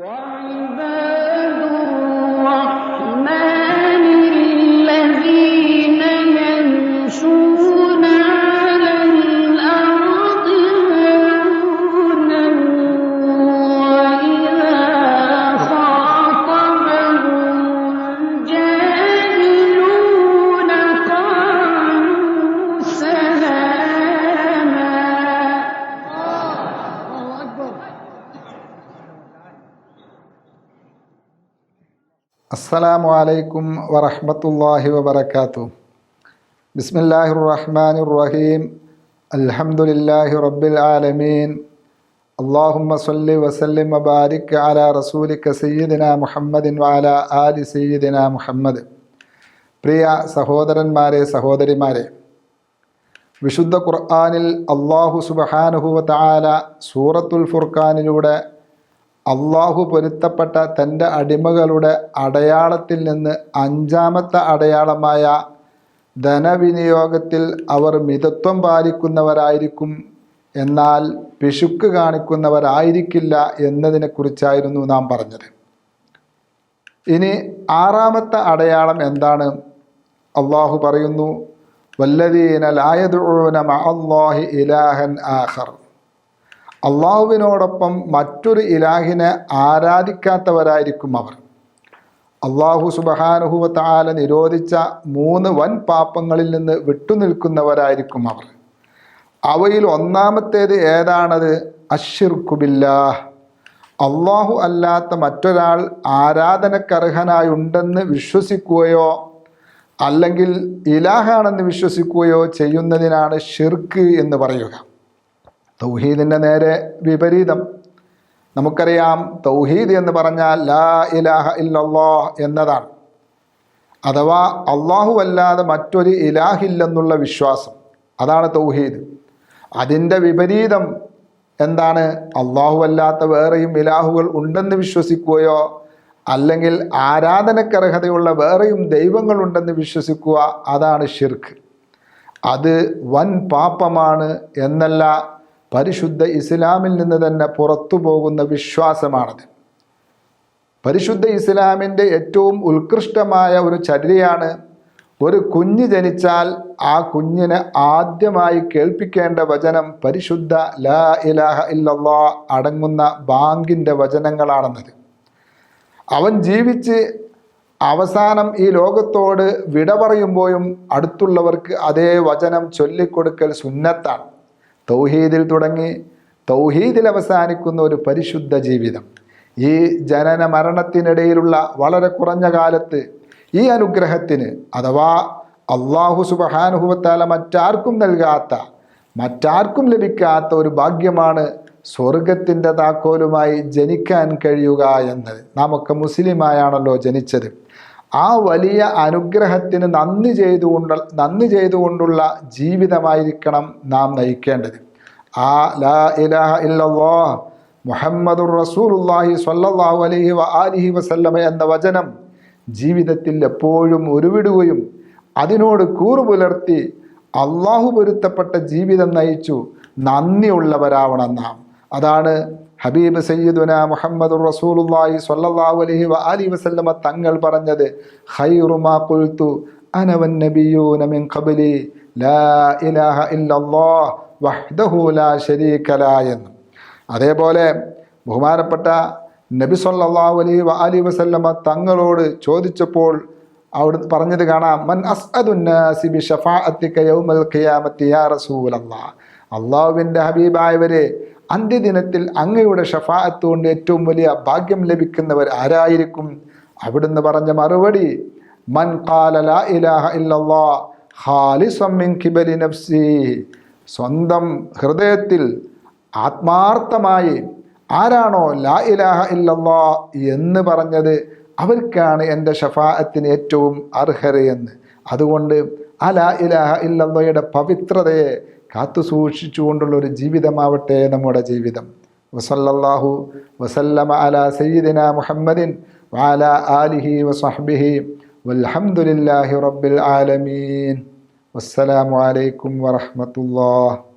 وعباد അസ്സലാമു അലൈക്കും വറഹമത്തല്ലാഹി വബറകാതുഹു. ബിസ്മില്ലാഹിർ റഹ്മാനിർ റഹീം അൽഹംദുലില്ലാഹി റബ്ബിൽ ആലമീൻ. അല്ലാഹുമ്മ സല്ലി വസല്ലിം വബാരിക് അല റസൂലിക സയ്യിദിന മുഹമ്മദിൻ വാല ആലി സയ്യിദിന മുഹമ്മദ്. പ്രിയ സഹോദരന്മാരെ സഹോദരിമാരെ വിശുദ്ധ ഖുർആാനിൽ അള്ളാഹു സുബ്ഹാനഹു ആല സൂറത്തുൽ ഫുർഖാനിലൂടെ അള്ളാഹു പൊരുത്തപ്പെട്ട തന്റെ അടിമകളുടെ അടയാളത്തിൽ നിന്ന് അഞ്ചാമത്തെ അടയാളമായ ധനവിനിയോഗത്തിൽ അവർ മിതത്വം പാലിക്കുന്നവരായിരിക്കും. എന്നാൽ പിശുക്ക് കാണിക്കുന്നവരായിരിക്കില്ല എന്നതിനെക്കുറിച്ചായിരുന്നു നാം പറഞ്ഞത്. ഇനി ആറാമത്തെ അടയാളം എന്താണ്? അള്ളാഹു പറയുന്നു വല്ലദീന ലായദൂന അള്ളാഹി ഇലാഹൻ ആഖർ. അള്ളാഹുവിനോടൊപ്പം മറ്റൊരു ഇലാഹിനെ ആരാധിക്കാത്തവരായിരിക്കും അവർ. അള്ളാഹു സുബഹാനുഹുവത്താല നിരോധിച്ച മൂന്ന് വൻ പാപങ്ങളിൽ നിന്ന് വിട്ടുനിൽക്കുന്നവരായിരിക്കും അവർ. അവയിൽ ഒന്നാമത്തേത് ഏതാണത്? അഷിർക്കുബില്ലാ അള്ളാഹു അല്ലാത്ത മറ്റൊരാൾ ആരാധനക്കർഹനായുണ്ടെന്ന് വിശ്വസിക്കുകയോ അല്ലെങ്കിൽ ഇലാഹാണെന്ന് വിശ്വസിക്കുകയോ ചെയ്യുന്നതിനാണ് ഷിർക്ക് എന്ന് പറയുക. തൗഹീദിന്റെ നേരെ വിപരീതം. നമുക്കറിയാം തൗഹീദ് എന്ന് പറഞ്ഞാൽ ലാ ഇലാഹ ഇല്ലല്ലാഹ് എന്നതാണ്. അഥവാ അള്ളാഹു അല്ലാതെ മറ്റൊരു ഇലാഹില്ലെന്നുള്ള വിശ്വാസം. അതാണ് തൗഹീദ്. അതിന്റെ വിപരീതം എന്താണ്? അള്ളാഹു അല്ലാത്ത വേറെയും ഇലാഹുകൾ ഉണ്ടെന്ന് വിശ്വസിക്കുകയോ അല്ലെങ്കിൽ ആരാധനക്കർഹതയുള്ള വേറെയും ദൈവങ്ങളുണ്ടെന്ന് വിശ്വസിക്കുക അതാണ് ഷിർക്ക് അത് വൻ പാപമാണ് എന്നല്ല പരിശുദ്ധ ഇസ്ലാമിൽ നിന്ന് തന്നെ പുറത്തു പോകുന്ന വിശ്വാസമാണത്. പരിശുദ്ധ ഇസ്ലാമിന്റെ ഏറ്റവും ഉത്കൃഷ്ടമായ ഒരു ചര്യയാണ് ഒരു കുഞ്ഞ് ജനിച്ചാൽ ആ കുഞ്ഞിനെ ആദ്യമായി കേൾപ്പിക്കേണ്ട വചനം പരിശുദ്ധ ലാ ഇലാഹ ഇല്ലല്ലാ അടങ്ങുന്ന ബാങ്കിന്റെ വചനങ്ങളാണെന്നത്. അവൻ ജീവിച്ച് അവസാനം ഈ ലോകത്തോട് വിട പറയുമ്പോഴും അടുത്തുള്ളവർക്ക് അതേ വചനം ചൊല്ലിക്കൊടുക്കൽ സുന്നത്താണ്. തൗഹീദിൽ തുടങ്ങി തൗഹീദിൽ അവസാനിക്കുന്ന ഒരു പരിശുദ്ധ ജീവിതം. ഈ ജനന മരണത്തിനിടയിലുള്ള വളരെ കുറഞ്ഞ കാലത്ത് ഈ അനുഗ്രഹത്തിന് അഥവാ അള്ളാഹു സുബഹാനുഭവത്താല മറ്റാർക്കും നൽകാത്ത മറ്റാർക്കും ലഭിക്കാത്ത ഒരു ഭാഗ്യമാണ് സ്വർഗത്തിന്റെ താക്കോലുമായി ജനിക്കാൻ കഴിയുക എന്നത്. നാമൊക്കെ മുസ്ലിമായാണല്ലോ ജനിച്ചത്. ആ വലിയ അനുഗ്രഹത്തിന് നന്ദി ചെയ്തുകൊണ്ട് നന്ദി ചെയ്തുകൊണ്ടുള്ള ജീവിതമായിരിക്കണം നാം നയിക്കേണ്ടത്. ആ ലാ ഇലാഹ ഇല്ലല്ലാ മുഹമ്മദുർ റസൂലുള്ളാഹി സ്വല്ലല്ലാഹു അലൈഹി വ അലിഹി വസല്ലമ എന്ന വചനം ജീവിതത്തിൽ എപ്പോഴും ഉരുവിടുകയും അതിനോട് കൂറുപുലർത്തി അള്ളാഹു പൊരുത്തപ്പെട്ട ജീവിതം നയിച്ചു നന്ദിയുള്ളവരാവണം നാം. അതാണ് ഹബീബ് സയ്യിദുന മുഹമ്മദ് റസൂലുള്ളാഹി സ്വല്ലല്ലാഹു അലൈഹി വ ആലി വസല്ലമ തങ്ങൾ പറഞ്ഞത് ഖൈറു മാ ഖുൽതു അന വൻ നബിയൂന മിൻ ഖബലി ലാ ഇലാഹ ഇല്ലല്ലാഹ് വഹ്ദഹു ലാ ശരീക ലാ എന്ന്. അതേപോലെ ബഹുമാനപ്പെട്ട നബി സല്ലല്ലാഹു അലൈഹി വ ആലി വസല്ലമ തങ്ങളോട് ചോദിച്ചപ്പോൾ അവിടെ പറഞ്ഞത് കാണാം മൻ അസ്അദുന്നാസി ബി ഷഫാഅത്തിക യൗമൽ ഖിയാമത്തി യാ റസൂലല്ലാഹ് അള്ളാഹുവിന്റെ ഹബീബായവരെ അന്ത്യദിനത്തിൽ അങ്ങയുടെ ഷഫാഅത്ത് കൊണ്ട് ഏറ്റവും വലിയ ഭാഗ്യം ലഭിക്കുന്നവർ ആരായിരിക്കും? അവിടുന്ന് പറഞ്ഞ മറുപടി മൻ ലാ ഇലാഹ ഇല്ലല്ലാ മിൻ കിബലി നഫ്സി. സ്വന്തം ഹൃദയത്തിൽ ആത്മാർത്ഥമായി ആരാണോ ലാ ഇലാഹ ഇല്ലല്ലാ എന്ന് പറഞ്ഞത് അവർക്കാണ് എന്റെ ഷഫാഅത്തിന് ഏറ്റവും അർഹരയെന്ന് അതുകൊണ്ട് ആ ലാ ഇലാഹ ഇല്ലയുടെ പവിത്രതയെ കാത്തു സൂക്ഷിച്ചുകൊണ്ടുള്ള ഒരു ജീവിതമാവട്ടെ നമ്മുടെ ജീവിതം. വസല്ലാഹു വസല്ലമ അല സയ്യിദിന മുഹമ്മദിൻ വാല ആലിഹി വസഹ്ബിഹി വൽഹംദുലില്ലാഹി റബ്ബിൽ ആലമീൻ. വസ്സലാമലൈക്കും വറഹ്മത്തുള്ളാഹി.